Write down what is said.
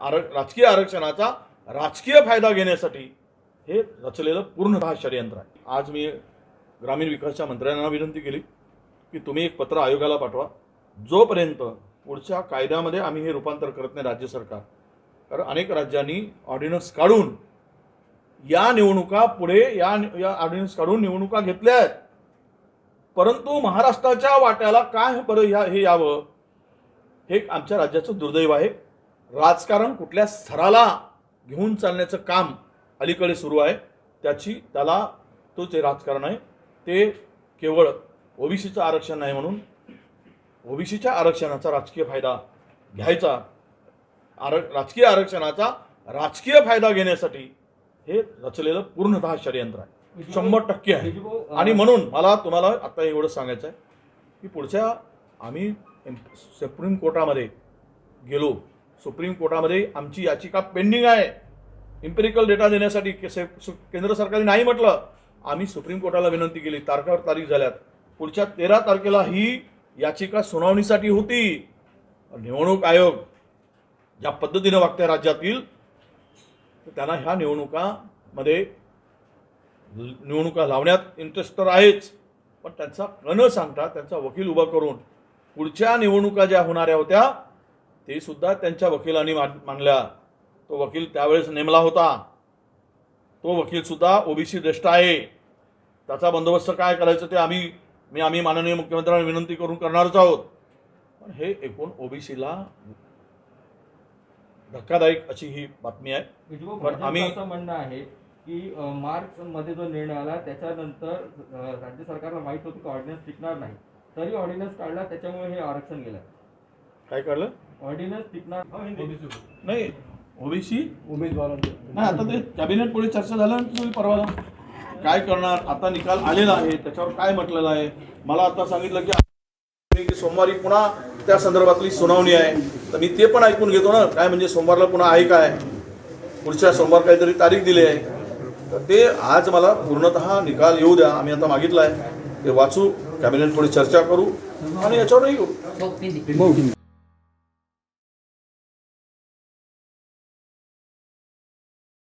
R राजकीय आरक्षणाचा राजकीय फायदा घेण्यासाठी हे रचलेलं पूर्ण षडयंत्र आहे. आज मी ग्रामीण विकासच्या मंत्र्यांना विनंती केली की तुम्ही एक पत्र आयोगाला पाठवा. जोपर्यंत पुढच्या कायद्यामध्ये आम्ही हे रूपांतर करत नाही राज्य सरकार कारण अनेक राज्यांनी ऑर्डिनन्स काढून या निवडणुका पुढे या या ऑर्डिनन्स काढून निवडणुका घेतल्या आहेत. परंतु महाराष्ट्राच्या वाट्याला काय बरं या हे यावं हे आमच्या राज्याचं दुर्दैव आहे. राजकारण कुठल्या स्तराला घेऊन चालण्याचं काम अलीकडे सुरू आहे त्याची त्याला तो जे राजकारण आहे ते केवळ ओबीसीचं आरक्षण नाही म्हणून ओबीसीच्या आरक्षणाचा राजकीय फायदा घ्यायचा आर राजकीय आरक्षणाचा राजकीय फायदा घेण्यासाठी हे रचलेलं पूर्णतः षडयंत्र आहे. शंभर टक्के आहे. आणि म्हणून मला तुम्हाला आता एवढं सांगायचं आहे की पुढच्या आम्ही सुप्रीम कोर्टामध्ये गेलो सुप्रीम कोर्टामध्ये आमची याचिका पेंडिंग आहे. इम्पेरिकल डेटा देण्यासाठी केंद्र सरकारने नाही म्हटलं. आम्ही सुप्रीम कोर्टाला विनंती केली तारखावर तारीख झाल्यात. पुढच्या तेरा तारखेला ही याचिका सुनावणीसाठी होती. निवडणूक आयोग ज्या पद्धतीनं वागत्या राज्यातील तर त्यांना ह्या निवडणुकामध्ये निवडणुका लावण्यात इंटरेस्ट तर आहेच. पण त्यांचा न सांगता त्यांचा वकील उभा करून पुढच्या निवडणुका ज्या होणाऱ्या होत्या ते सुद्धा त्यांच्या वकिलांनी मान- मांडल्या. तो वकील त्यावेळेस नेमला होता. तो वकील सुद्धा ओबीसी द्रष्ट आहे. त्याचा बंदोबस्त काय करायचं ते आम्ही मी आम्ही माननीय मुख्यमंत्र्यांना विनंती करून करणारच आहोत. पण हे एकूण ओबीसीला धक्कादायक अशी ही बातमी आहे. पण भाजपचं आम्ही- असं म्हणणं आहे की मार्च मध्ये जो निर्णय आला त्याच्यानंतर राज्य सरकारला माहीत होतं की ऑर्डिनन्स टिकणार नाही. तरी ऑर्डिनन्स काढला त्याच्यामुळे हे आरक्षण गेलं. काय कळलं ऑर्डिनन्स टिकणार. नाही ओबीसी? उमेदवारांचे नाही आता ते कॅबिनेट पुढे चर्चा झाल्यानंतर तुम्ही परवा काय करणार? आता निकाल आलेला आहे. त्याच्यावर काय म्हटलेलं आहे? मला आता सांगितलं की की सोमवारी पुन्हा त्या संदर्भातली सुनावणी आहे. तर मी ते पण ऐकून घेतो ना. काय म्हणजे सोमवारला पुन्हा आहे काय? पुढच्या सोमवार काहीतरी तारीख दिली आहे. तर ते आज मला पूर्णतः निकाल येऊ द्या. आम्ही आता मागितलं आहे. ते वाचू. कॅबिनेट पुढे चर्चा करू. आणि याच्यावरही येऊ. भाऊ